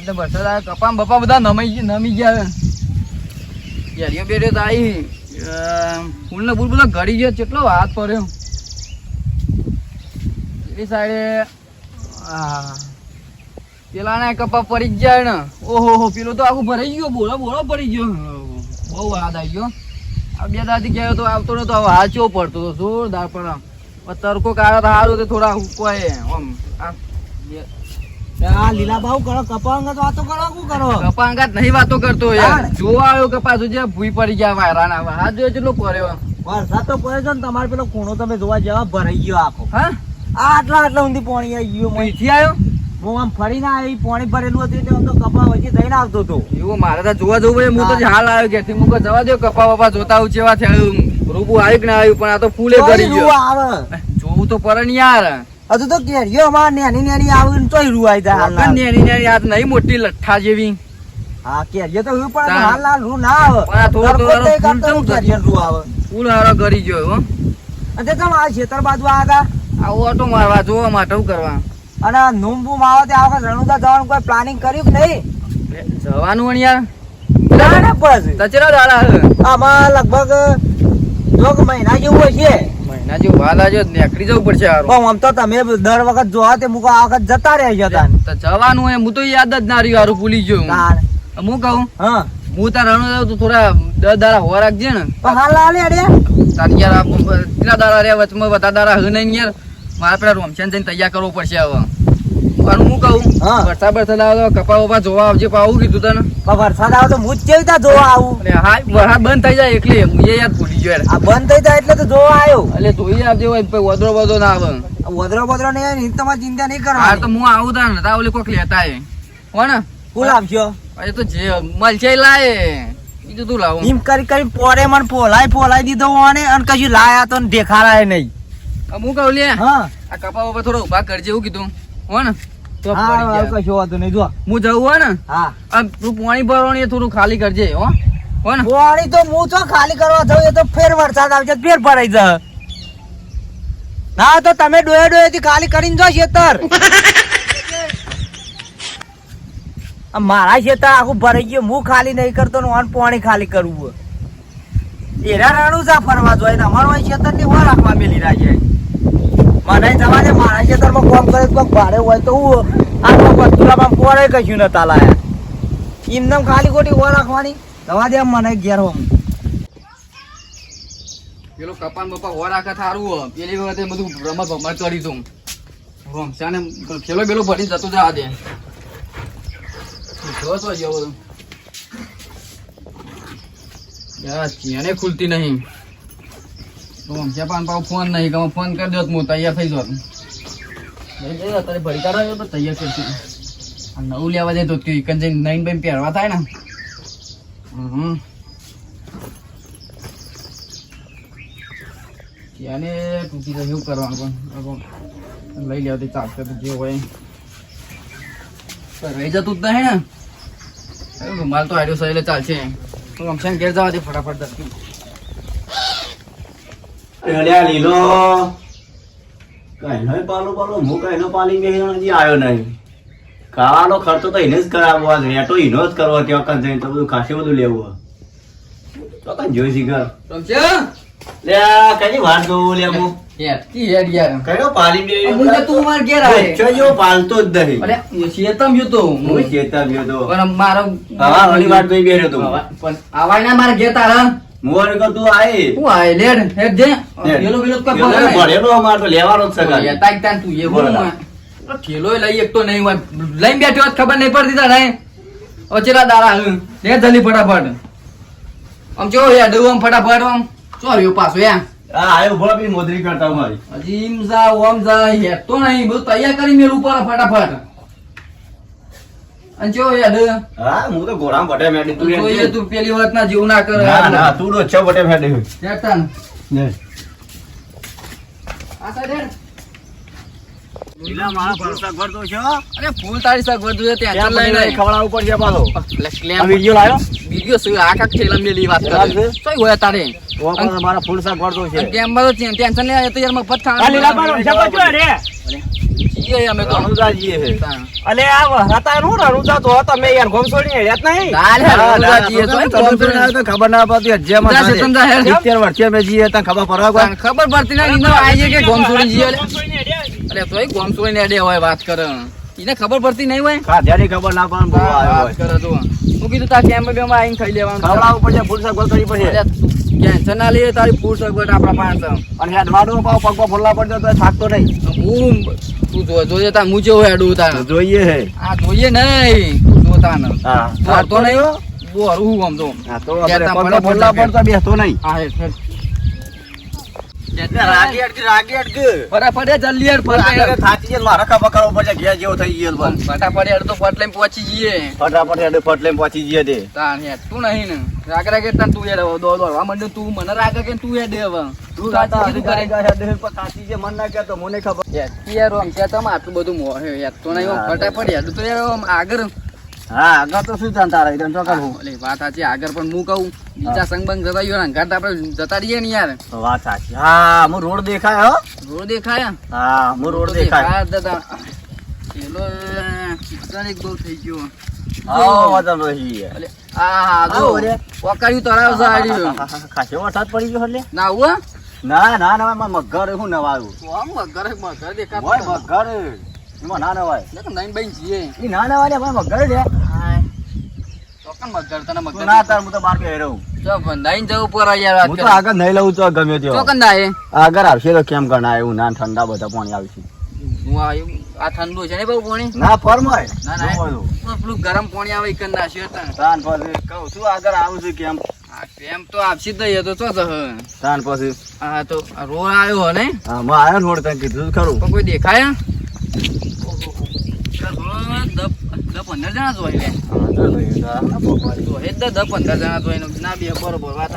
વરસાદ ને વરસાદ આવે કપા બપા બધા નમાઈ નમી ગયા યારીઓ બેડ્યો તો આવી. ફૂલ ને ફૂલ બધા ઘડી ગયો, કેટલો હાથ પડ્યો એ સાઈડે, આ પેલા ને કપા પડી જાય ને ઓહો, હો, પેલો તો આખું ભરાઈ ગયો બોલો બોલો પડી ગયો. બહુ હાથ આવી ગયો. આ બે દાદી ગયો તો આવતો નતો, હવે હાચો પડતો હતો જોરદાર પણ તડકો કાળો સારું તો થોડા હુકવાય આમ, આ આ લીલા બાહુ કરો કપા અંગત વાતો કરો શું કરો? કપા અંગાત નહીં વાતો કરતો યાર. જોવા આવ્યો કપા જોજે ભૂઈ પડી ગયા વાયરાના હાથ જોયો કેટલો પડ્યો વરસાદ તો પડે છે ને તમારે પેલો ખૂણો તમે જોવા જવા ભરાઈ ગયો આખો. હા? આટલા આટલા ઊંધી પાણી આવી ગયું અહીંથી આવ્યો? હું આમ ફરીને આવી પાણી ભરેલું હતું એટલે આમ તો કપા વચ્ચે થઈને આવતો હતો. એવું મારે તો જોવા જવું પડે હું તો હાલ આવ્યો કે મુકો જવા દો કપા બપા જોતા આવું ચેવા થયા. રૂબુ આવ્યું કે ના આવ્યું પણ આ તો ફૂલે ભરી ગયો. આવે. જોવું તો પડે ને યાર. હજુ તો કેરીઓ અમાર નેની નેની આવીને તોય રૂ જાય હાલ નેની નેની આ નહીં મોટી લઠ્ઠા જેવી. હા કેરીઓ તો હું પણ હાલ ના રૂ ના આવે. પણ થોડો થોડો તે કાઢતો કેરીઓ રૂ આવે. ફૂલ હારો કરી ગયો હો. અને તમે આ ખેતર બાજુ આગા આ ઓટો મારવા જોવા માટે કરવા. અને બૂમ આવે તે આ રણુદા જવાનું કોઈ પ્લાનિંગ કર્યું કે નહીં? જવાનું યાર. ના ના પછી. તચરા દાડા આમાં લગભગ દોઢ મહિના જેવું હશે. જેવું વાલ નીકળી જવું પડશે હારું. પણ આમ તો તમે દર વખત જોવા તે મુકો આ વખત જતા રહે છે તો. જવાનું એ હું તો યાદ જ ના રહ્યું હારું ભૂલી ગયો હું. હું કહું? હા. હું તાર રણો જાઉં તો થોડા દસ દારા હોવા રાખજે ને. હાલ હાલ અડે તાર યાર કેટલા દાડા રહ્યા વચમાં બધા દારા હે નહીં યાર. મારે પેલા જઈને તૈયાર કરવો પડશે હવે. પણ હું કહું? હા. વરસાદ વરસાદ આવે તો કપા બપા જોવા આવજે પણ આવું કીધું તને પણ વરસાદ આવે તો હું જ કેવી રીતે જોવા આવું? અને હા વરસાદ બંધ થઈ જાય એટલે હું એ યાદ ભૂલી ગયો આ બંધ થઈ જાય એટલે તો જોવા આવ્યો. એટલે જોઈ આવજે હોય વધરો વધરો ના આવે. વધરો વધરો નહીં આવે તમારે ચિંતા નહીં હા તો હું આવું તાર ને તાવલી કોક લેતા હે હો ને? ફૂલ આપજો અરે તો જે મળશે લાય. બીજું તું લાવું. એમ કરી કરી પોરે મને ફોલાય ફોલાય દીધો અને કશું લાયા તો દેખાડાય નહીં. હું કહું લે હા. આ કપા થોડો ઊભા કરજે એવું કીધું. હો ને? હા હા. કશું નહીં. જો હું જવું હોય ને હા. તું પાણી ભરવાની થોડું ખાલી કરજે હો. હો પાણી તો હું તો ખાલી કરવા જાઉં એ તો ફેર વરસાદ આવશે ફેર ભરાઈ જાય. ના તો તમે ડોયે ડોયે થી ખાલી કરીને જો ખેતર. મારા ખેતર આખું ભરાઈ ગયું હું ખાલી નહીં કરતો ને ઓન પાણી ખાલી કરવું એરા રાણું જા ફરવા જોઈએ અમારો ખેતરની વાર રાખવા મેલી રાખે મને રમત ભમત કરી તું. ખેલો પેલો ભરી જતો જવા ખુલતી નહીં. રોમશા પાન પાવ ફોન નહીં તમે ફોન કરી દો હું તૈયાર થઈ જાત લઈ જઈ અત્યારે ભરી કાઢો તો તૈયાર કરશે આ નવું લેવા જાય તો કે એકન જઈને નઈન ભાઈ પહેરવા થાય ને. હમ. એને તૂટી જાય એવું કરવાનું પણ. લઈ લેવાથી ચાલશે તો જે હોય. રહી જતું જ નહીં ને. રૂમાલ તો આડ્યો એટલે ચાલશે. તો અમશાન ઘેર જવા દે ફટાફટ દસ અલ્યા લીલો. નહીં પાલો પાલો. હું કઈનો પાલી બેહીનો હજી આવ્યો નહીં. કાળાનો ખર્ચો તો એને જ કરાવવો આ રેટો એનો જ કરવો ત્યાં કાં જઈને. તો બધું ખાસી બધું લેવું તો કાં જોઈ શીખર ઘર. લે કઈ વાત જોવું લે હું? આવે. પાલતો જ નહીં. અરે શેતમ ગયો તો. હું ચેતમ ગયો તો. પણ મારો હા ઓલી વાત જોઈ બેહ્યો તો ના મારા ઘેર તારા. મોર કો તું આય. હું આય લેડ હે જે યેલો પકડ નહીં. ભણેલો અમાર તો લેવાનો જ ખાલી. તાક તાન તું એ બોલ કેલો લઈ એક તો નહીં હોય લઈ બેઠો હોત ખબર નહીં પડતી તારે ઓચેરા દારા હે લે જલ્દી ફટાફટ. આમ જો યાર દઉં આમ ફટાફટ આમ? ચોર્યો પાછો યાર આ આયો ભોળા બી મોદરી કરતા હું મારી હજી ઇમ જા ઓમ જા હે તો નહીં. બધું તૈયાર કરી મેલું પર ફટાફટ. અને જો યાર હા હું તો ઘોડામાં બટે મેડી તું તું જોઈએ તું પેલી વાત ના જેવું ના કરે ના ના તું તો છ બટે મેડી યાર ને. આ તો પણ મારા ફૂલ શાક ઘર છે. જઈએ અમે તો. રણુજા જઈએ. અલે આ વહરાતા હું રણુજા તો તમે યાર ગોમ છોડીને હેડ્યા જ નહીં. ના રણુજા જઈએ તો તમે એ તો તમે ના તો ખબર ના પડતી હજ્જેમાં માં સાથે. ચેતન જા, હેડ. વર્ષે મે જઈએ તા ખબર પડવા કોઈ? ખબર પડતી ના ઇનો આઈએ કે ગોમ છોડી જઈએ હેડ્યા. અલે તોય ગોમ છોડીને અડે હોય વાત કરે. ઈને ખબર પડતી નહીં હોય? ખાધ્યાની ખબર ના પડે ને બહુ વાત કરે તો. હું કીધું તાર કેમ બેમાં આઈને ખાઈ લેવાનું. ઉપર પડશે, ફૂલ સગવડ. અલ્યા, ટેન્શન ના લઈએ તારી ફૂલ સગવડ આપણા પાસે. અને હેડવાડો પાવ પગમાં ફોલ્લા પડતો તો થાકતો નહીં. હું તું જો જોઈએ તા હું જેવો હેડું તા જોઈએ હે. આ જોઈએ નહીં. તું જોતા ન હા તો નહીં. બોરું હું આમ તો. હા, તો આપણે લાગે. પડતા બેસતો નહીં. હા રાગી અટકી, રાગી અટકી. ફટાફટ જલ્દી હેડ, ફટાફટ થાકી જાય, મારે ખબર કરવો પડશે, ઘેર જેવો થઈ ગયો પણ. ફટાફટ હેડ તો ફટ લઈને પહોંચી જઈએ ફટાફટ હેડે ફટ લઈને પહોંચી જઈએ તે. તાર હેડ તું નહીં ને રાગ રાગે તું હવે દો દોડવા માંડ્યો તું મને રાગે કે તું હેડ હવે તું સાચી કરે ગાય હેડે પણ મન ના કહેતો, મને ખબર. યાર યાર આમ ક્યાં તમે આટલું બધું મોહ યાર તો નહીં ફટાફટ યાર તો યાર આગળ હા આગળ તો શું જાણતા રહી? ઓલી વાત સાચી આગળ પણ હું કહું બીજા સંગબંગ જતા રહ્યો ને ઘાટ આપણે જતા રહીએ ને યાર વાત સાચી હા હું રોડ દેખાય હો રોડ દેખાય હા હું રોડ દેખાય દાદા પેલો શિક્ષણ એક બહુ થઈ ગયો ના ના ના મગર હું નવાયું મગર મગર હોય મગર એમાં ના નવાય નહીં બઈન જીએ. ના નવાય મગર લે મગર તને મગર ના તાર હું તો બાર બે રહું. જો બંધાઈને જવું પડે યાર હું તો આગળ નહીં લઉં તો ગમે તે તો હોય. આગળ આવશે તો કેમ ગણા એવું ના ઠંડા બધા પાણી આવશે હું આવ્યું. આ ઠંડુ છે ને બહુ પાણી? ના ફરમાય ના ના. પેલું ગરમ પાણી આવે કરી નાખ્યું હતું. તાન. પછી કહું છું આગળ આવું છું કેમ? કેમ તો આપશી જ નહીં, તો તાન પછી. આ તો રોડ આવ્યો હે ને? હા આવ્યો રોડ તને કીધું ખરું. કોઈ દેખાય? દસ પંદર જણા જોઈ લે હા, તો લઈ જા. ના, પપ્પા. તો એ જ દસ પંદર જણા જોઈને ના બે બરોબર વાત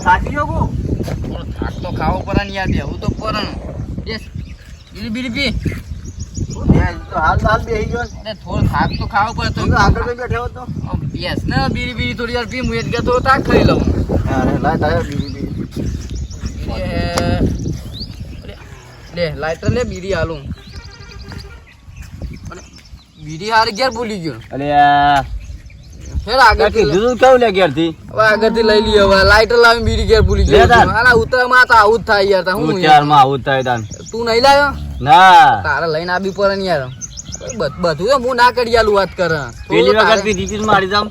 સાચી કહું. થાક તો ખાવો પડે ને યાર બેહવું તો પડે ને બીડી બીડી પી મેં તો હાલ હાલ બેસી ગયો ને. થોડો થાક તો ખાવો પડે તો આગળ બેઠો હતો બેસ ને બીડી બીડી થોડી યાર પી હું એ ગયા થોડો થાક ખાઈ લઉં અરે લાય તારે બીડી બીડી. એ, લે લાઈટર લે બીડી હાલું અરે, બીડી હારી ક્યારે ભૂલી ગયો. અરે ફેર આગળ કીધું કેવું લે ઘેરથી? હવે આગળથી લઈ લઈએ હવે લાઈટર લાવી બીડી ઘેર ભૂલી લે તાર. ગયો આના તો આવું જ થાય યાર હું યાર. ઉચ્ચારમાં આવું થાય તાન. તું નહીં લાવ્યો ના. તારે લઈને આવી પડે ને યાર. બધું હું ના કરી આલું વાત કરે. પેલી વખત તારે- પીધી મારી જામ.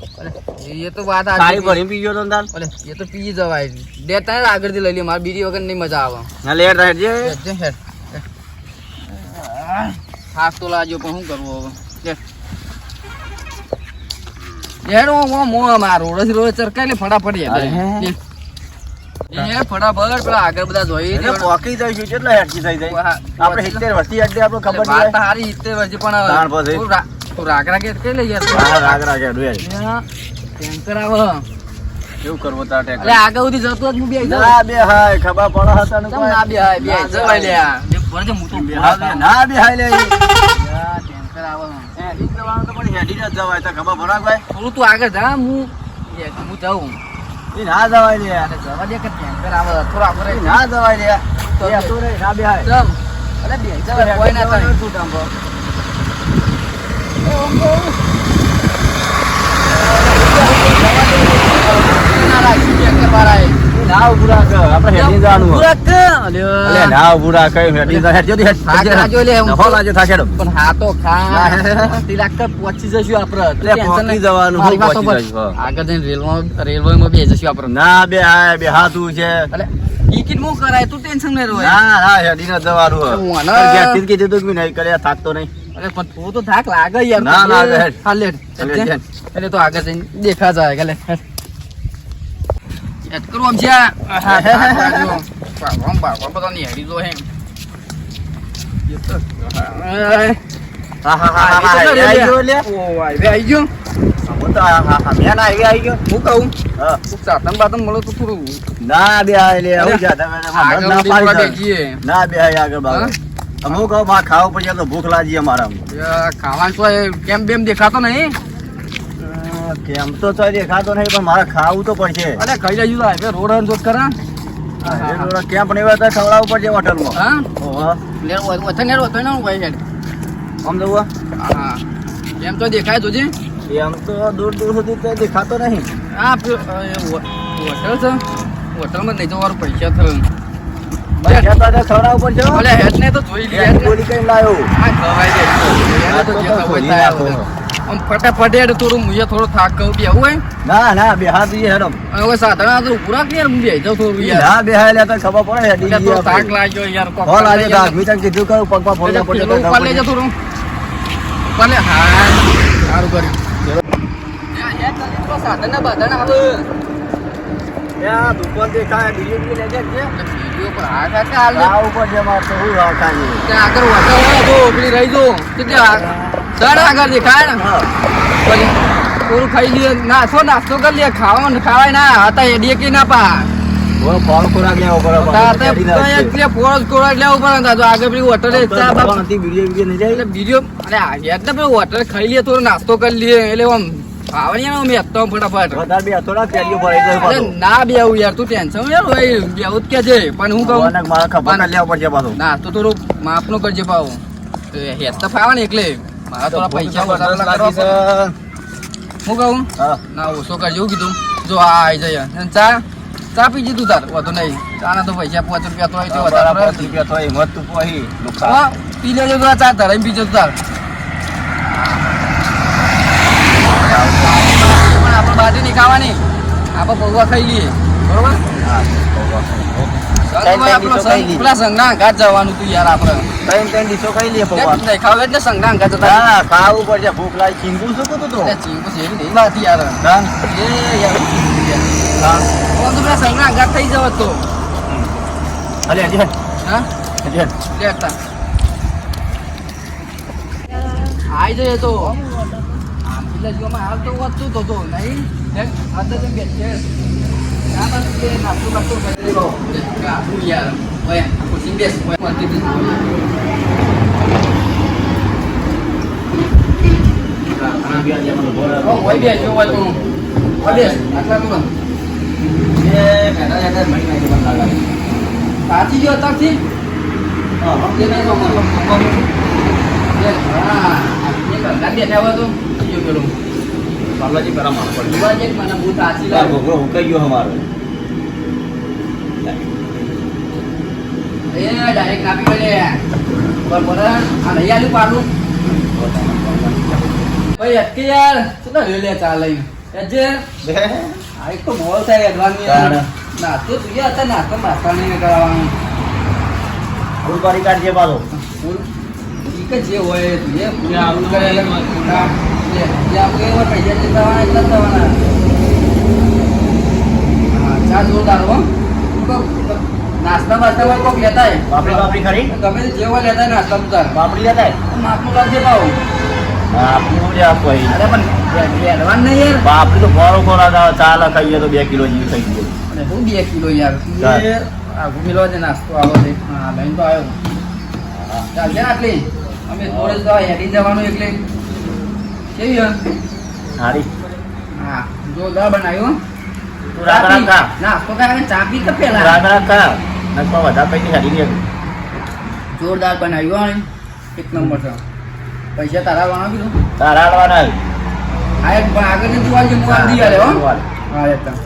એ તો વાત સારી સાચી ભરીને પી ગયો તો ને તાન. એ તો પી જવાય. બે ત્રણ આગળથી લઈ લે મારે બીડી વગર નહીં મજા આવે. ના લેટ હેડ જે, હેડ. થાક તો લાજો પણ શું કરવું હવે? મોં મારો રોડ ફટાફટ ફટાફટ પેલા આગળ બધા જોઈ કેટલા થઈ જાય? આપણે વર્ષથી આપણે ખબર નહીં પણ કઈ લઈ. ટેન્કર આવે. કરવું તાર આગળ સુધી જતો જ હું બે ના બે હાય ખબર પડે હતા ને ના બે હાય બે ના જવાય લે બે ભરજે મોટું બે હાય બે. ના બે હાય લે યા, ટેન્કર આવે હેડી જ જવાનું તો પણ હેડી જ જવાય. તો ખબર પડે ભાઈ? થોડું તું આગળ જા હું હું જાઉં. એ ના જવાય રે. અરે જવા દે કે ટેન્કર આવે થોડું આગળ ના જવાય લે તો એ રે, ના બે હાય. અરે બે જવાય. કોઈ ના થાય. શું કામ બો? ના રાખી ટેન્કર વાળાએ. એ ના ઉભું રાખ આપણે હેડી જવાનું. કર. અલ્યો. અલે ના રાખ કઈ હેડી જા. હેડ જોતી હેડ. થાક લાગ્યો લે, નફો થાક હેડો પણ હા તો ખા. ના. તિલાક કર પહોંચી જશું આપણે. એટલે પહોંચી. જવાનું, હું પહોંચી હા. આગળ જઈને રેલમાં રેલવેમાં બેસી જશું આપણે. ના બે હાય બે હાથું છે. અલે ટિકિટ હું કરાય? તું ટેન્શન નહીં રહે. ના ના હેડી ન જવાનું ઘેરથી જ કીધું તું કે મેં નહીં કર્યા થાકતો નહીં. અરે પણ તું તો થાક લાગે યાર. ના, ના, હેડ. એટલે તો આગળ જઈને દેખા જાય કે હેડ. કરું આમ છે. બાપા, બાપા, બધા નિહાળી જો હે. ના બે આગળ ના વધી પાડી થોડા દે. બેસીએ. ના બે હાય આગળ બાગળ. અમુક ખાવું તો ભૂખ લાગી અમારા ખાવાનું કેમ બેમ દેખાતો નહીં કેમ તો તો દેખાતો નહીં પણ મારે ખાવું તો પડશે. અરે કઈ લેજો તો હાઈવે રોડ અન જોત કરા નહીં હોય તો ખવડાવવું પડશે હોટલમાં. હા? ઓહો. લે વથન તો નું ભાઈ હેડ આમ જવું હા. એમ તો દેખાય તુજે એમ તો દૂર દૂર સુધી તો દેખાતો નહીં. આ હોટલ છે. હોટલમાં નહીં જવાનું પૈસા થયું ખવડાવવું પડશે હેડ ને તો જોઈ લે. ગોળી કઈ લાવ્યો આ ખવાય દે તો. આમ ફટાફટ હેડ થોડું મુજે થોડો થાક કહું બે હોય ના ના બે હાથ જોઈએ હેડો. હવે સાધારણ આ તો પૂરા ક્લિયર બેસી જાઉં થોડું યાર. ના બે હાથ તો ખબર પડે હેડી એટલે થોડો થાક લાગ્યો યાર કોક હોલ આજે થાક તો તક કીધું કરું પગમાં ફોડવા એટલે તો ઉપર લઈ જા થોડું. ઉપર લે હા સારું કર્યું. તો સાધન બધાને આવે. દુકાન દેખાય ડિલિવરી લેજે કે. એટલે વીડિયો પર આ કાકા હાલ. ઉપર જે માર તો હું ત્યાં આગળ વાતો હોય તો પેલી રહી જો. કેટલી આ- દર આગળ ને થોડું ખાઈ લઈએ નાસ્તો નાસ્તો કરી લઈએ ખાવાનું ખાવાય ના હતા એડીએ કે ના પા પાછું નાસ્તો કરી લઈએ એટલે આમ ને એકદમ ફટાફટ. વધારે બે થોડા કેરીઓ ભરાઈ પાછું. ના બેવું યાર તું ટેન્શન યાર ભાઈ બેવું કે છે પણ હું કહું મારા ખબર ના લેવા પડશે પાછું. ના તો થોડું માપનું કરજે પાવ હેત તો ફાવે ને એટલે. મારા થોડા પૈસા વધારે ના કરવા હું કહું? ના ઓછો કરજો એવું કીધું. જો આ આવી જાય ચા ચા પી જીધું તાર વધુ નહીં. ચા તો પૈસા પાંચ રૂપિયા તો હોય તો બરાબર વધારે રૂપિયા તો હિંમત તું પોહી. નુકસાન પી લેજો તો આ ચા તારે પી જતો તાર. પણ આપણે બાટી નહીં ખાવાની. આપણે પૌવા ખાઈ લઈએ. બરોબર? ખાઈ આઈ જઈએ તો. આમ પેલા જીવામાં હાલ તો વધતું તો તો નહીં. દેખ, સાચી ગયો અત્યારથી હા, હા. કરતા બેઠા હોય તો બાલાજી પેલા માર પડી. યુવા છે મને ભૂત આચી આ લાગે ઘોઘરો હુકાઈ ગયો અમારો. એ ડાયરેક્ટ નાપી પડે? પર આ લઈ આલ્યું પાડું. ભાઈ અટકે યાર શું લે લે ચાલે એજે આ એક તો મોલ થાય એડવાની ના તો તું યાર હતા તો નાસ્તા નહીં કરાવવાનું ફૂલબારી કાઢજે પાછો. ફૂલ કે જે હોય ફૂલ જે ફૂલ. કરે લે, પૈસા જે એટલા જ ચા જોરદાર હો. નાસ્તા બાસ્તા હોય કોક લેતા. પાપડી બાપડી ખરી? ગમે જે હોય લેતા નાસ્તા ઉતાર બાપડી લેતા. માપનું લાગશે ભાવ. પાપડી તો ફોરો આવે. ચાલે ખાઈએ તો બે કિલો જેવી ખાઈ ગયો હું બે કિલો યાર? આગુ છે નાસ્તો આવો છે હા લઈને તો આવ્યો. ચાલશે ને આટલી. અમે થોડે જ હેડી જવાનું એટલે. કેવી સારી હા જોરદાર બનાવ્યું પેલા. વધારે દે જોરદાર એક નંબર છે. પૈસા તારા વાળા કીધું. તારા વાળા આ એક આગળની તું આજે હું આલે હો. હા લેતા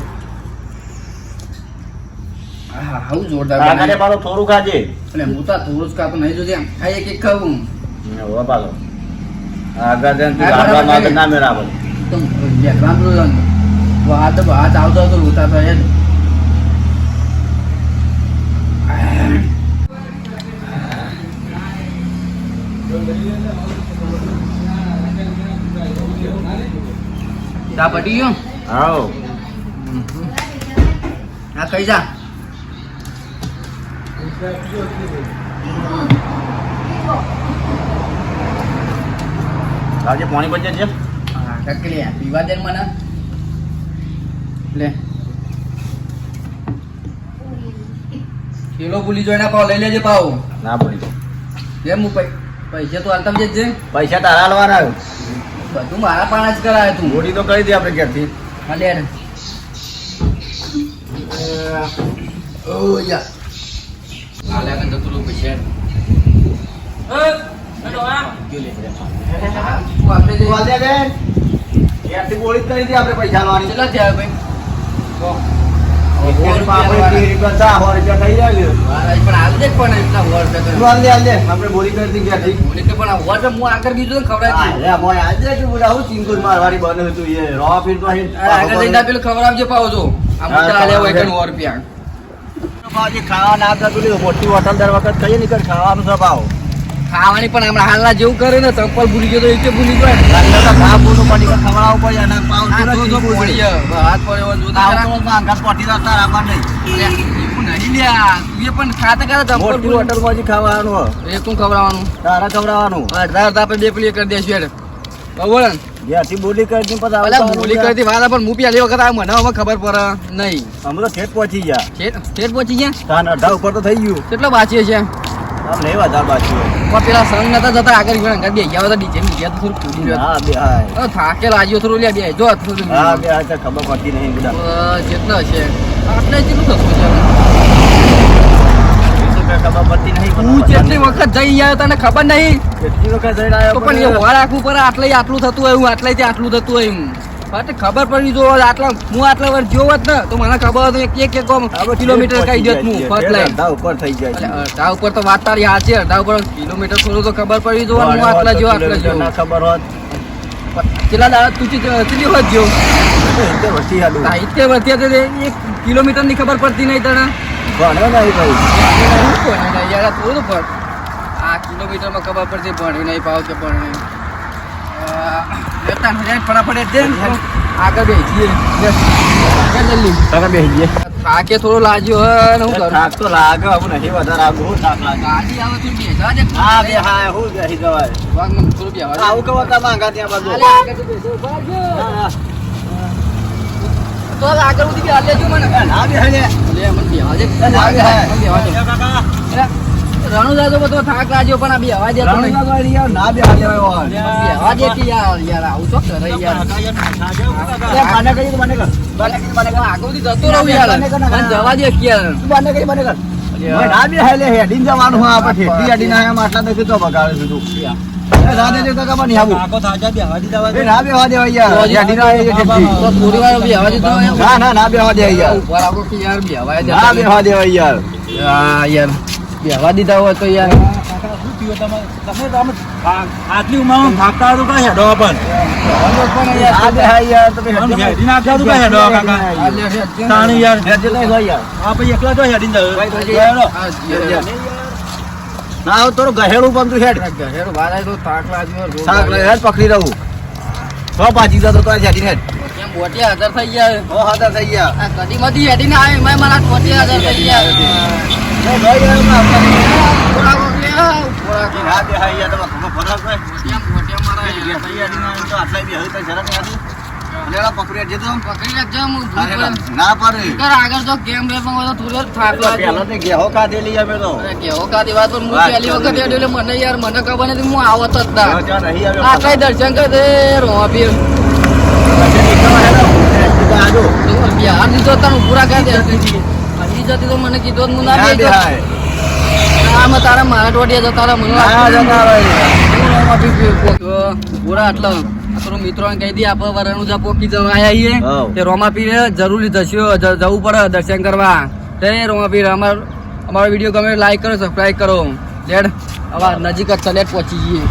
હા હા જોરદાર આગળ. પાછો થોડું ખાજે. એટલે હું તો થોડું જ ખાતો નહીં જોજે આ એક એક ખાવું હવે પાછો. આગળ માંગે છે. ના મેળાવે. તો બેકરામ તો હાથ હાથ આવતો હતો રોતા તો એ ચા પટી ગયો? આવો. કઈ જા. આજે પાણી બચે છે. હા કાકી લે પીવા દે મને. લે. કિલો ભૂલી જોઈને પાવ લઈ લેજે પાવ. ના પડી કેમ હું પૈસા તો હાલતા જ છે પૈસા તારા આવ્યું. બધું મારા પાણા જ કરાય તું. મોટી તો કરી દે આપણે ઘેરથી. હા લે. ઓ યાર આલે તું પૈસા રહું હેલો યાર. ગયો લે. આપણે જે- વાલ બેન. ગોળી કરી દે આપણે પૈસા લાવવાની. કેટલા થયા ભાઈ? તો. બોલે બોલા ખાવા ના. મોટી હોટલ દર વખત કઈ નીકળ ખાવાનું છે ભાવ ખાવાની પણ હમણાં હાલના જેવું કરે ને ચપ્પલ ભૂલી ગયો તો એ ભૂલી ગયો તો પડી ખવડાવવું પડે અને પાવ તો. પોણીએ. હાથ પડ્યો જોતા આવું ખરા. તો માંગા પટી જતા રાખવા નહીં. નહીં લ્યા. એ પણ ખાતા ખાતા ચપ્પલ મોટી ભૂલી હોટલમાં જ ખાવાનું એ શું ખવડાવવાનું તારા ખવડાવવાનું અડધા અડધા આપણે બે પ્લે કરી દેશું યાર. બરોબર ને? જ્યાંથી બોલી કરી પછી અલ્યા, આવતા કરતી વાત પણ પહેલી વખત આ મને હવે ખબર પડે નહીં હમણાં તો પહોંચી ગયા ખેત પહોંચી ગયા તાન અઢા ઉપર તો થઈ ગયું કેટલો બાકી છે આમ નહીં વધારે બાકી પણ પેલા સંગ નતા જતા આગળ ગયો અંગત ગયા હતા ડીજે ની ગયા થોડું કૂદી ગયો હા બે હાય થાકે લાગ્યો થોડું લ્યા બે જો થોડું હા બે હાય ખબર પડતી નહીં બધા. જેટલો છે. આટલે કેટલું થતું છે ખબર પડતી નહીં તું જેટલી વખત જઈ આવ્યો તને ખબર નહીં. કેટલી વખત જઈને આવ્યો પણ એ હોળ આખું પર આટલે આટલું થતું હોય હું આટલે આટલું થતું હોય એમ પણ ખબર પડી જો આટલા હું આટલા વાર હોત ને તો મને ખબર હતું એક એક બધું કિલોમીટર કઈ જત હું ફર્સ્ટ લાઈન. અડધા ઉપર થઈ જાય અડધા ઉપર તો વાત તારી હાચી અડધા ઉપર કિલોમીટર થોડું તો ખબર પડી જો હું આટલા જો આટલા જો ના ખબર હોત. કેટલા દાડા તું કેટલી વખત જો. સાહિત્ય વધ્યા તે એક કિલોમીટરની ખબર પડતી નહીં તને. ભણ્યો નહીં ભાઈ. યાર, થોડું પણ આ કિલોમીટરમાં ખબર પડશે ભણ્યું નહીં પાવ કે ભણ્યું નહીં. થાકે થોડો લાગ્યો હે હું કરું? થાક તો લાગે હવે નહીં વધારે આગળ હું થાક લાગે. ગાડી આવે તું બેસવા દે હા બે હા હું બેસી જવાય. વાગમાં થોડું બેસવા આવું કેવો હતા માંગા ત્યાં બાજુ. આગળ બેસો, ભાગ્યો. હા, હા. તો આગળ સુધી બેસવા દેજો મને. ના બેસી લે. મને બેસવા દે. ના બેસાય. મને બેસવા દે. કાકા, રણુજા તો બધો થાક લાગ્યો પણ આ બે તો યાર ના બે. બેસવા દે યાર યાર આવું તો કરે યાર મને કરી તો કર. બાને કર. આગળથી જતો રહું યાર મને જવા દે યાર તું કરી. ના બેસાય લે, હેડીને જવાનું હોય આપણે. ઠેઠી હેડીને આયા આટલા દસ તો બગાડે છે તું. એ ના કાકા, પણ. એ ના યાર. તો વાર ના ના યાર ઉપર આવો કે યાર બેસવા દે ના બેસવા દેવાય યાર હા યાર બેસવા દીધા હોય તો યાર. આટલી ઉંમરમાં ભાગતા હતો કઈ હેડો પણ. ના હેડો. હેડી એકલા તો હેડો. ના થોડું પણ તું હેડ. ઘરેડો બહાર તો થાક લાગ્યો રોગ લાગ્યો. હેડ પકડી રહું. તો પાછી જતો તો હેડ. કેમ હાજર થઈ ગયા. હાથા થઈ ગયા. કદી મધી હેડીને આવે મેં મારા બોટિયા હાજર થઈ ગયા. ના. પડે. આગળ તો કેમ પહેલી વખત મને યાર મને ખબર નથી હું આવત જ ના દર્શન કરે હેડો. હેડ તો. તને પૂરા કરી દે હજી જતી તો મને કીધું હું ના બેહાય. આમાં તારા મારા જતા જતા મને જતા. પૂરા આટલા આપણો મિત્રો મિત્રોને કહી દઈએ આપણે વરણુજા પોકી જવા આવ્યા છીએ. તે રોમાપીર જરૂરી જશો જવું પડે દર્શન કરવા તે રોમાપીર અમાર અમારો વીડિયો ગમે લાઈક કરો સબસ્ક્રાઈબ કરો લેડ હવે નજીક જ ચલેટ પહોંચી જઈએ